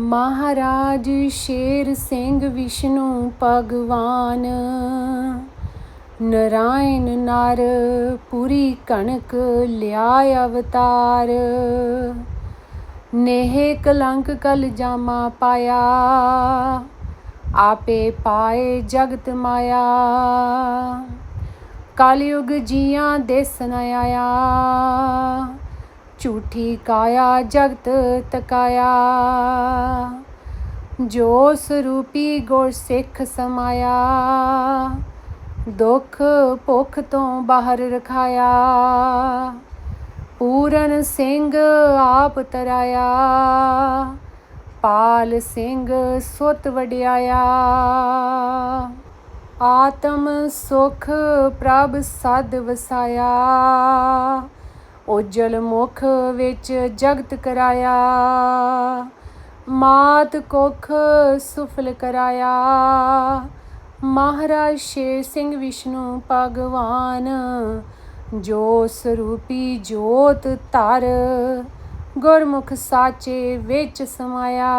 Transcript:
ਮਹਾਰਾਜ ਸ਼ੇਰ ਸਿੰਘ ਵਿਸ਼ਨੂੰ ਭਗਵਾਨ। ਨਰਾਇਣ ਨਰ ਪੂਰੀ ਕਣਕ ਲਿਆਇ ਅਵਤਾਰ। ਨੇਹ ਕਲੰਕ ਕਲ ਜਾਮਾ ਪਾਇਆ, ਆਪੇ ਪਾਏ ਜਗਤ ਮਾਇਆ। ਕਲਯੁਗ ਜੀਆਂ ਦੇਸਨ ਆਇਆ ਝੂਠੀ ਕਾਇਆ ਜਗਤ ਤਕਾਇਆ। ਜੋ ਸਰੂਪੀ ਗੁਰ ਸਿੱਖ ਸਮਾਇਆ, ਦੁੱਖ ਭੁੱਖ ਤੋਂ ਬਾਹਰ ਰਖਾਇਆ। ਪੂਰਨ ਸਿੰਘ ਆਪ ਤਰਾਇਆ, ਪਾਲ ਸਿੰਘ ਸੁਤ ਵਡਿਆਇਆ। ਆਤਮ ਸੁਖ ਪ੍ਰਭ ਸਦ ਵਸਾਇਆ। ਉਜਲ ਮੁਖ ਵਿੱਚ ਜਗਤ ਕਰਾਇਆ, ਮਾਤ ਕੁਖ ਸੁਫਲ ਕਰਾਇਆ। ਮਹਾਰਾਜ ਸ਼ੇਰ ਸਿੰਘ ਵਿਸ਼ਨੂੰ ਭਗਵਾਨ, ਜੋ ਸਰੂਪੀ ਜੋਤ ਧਰ ਗੁਰਮੁਖ ਸਾਚੇ ਵਿੱਚ ਸਮਾਇਆ।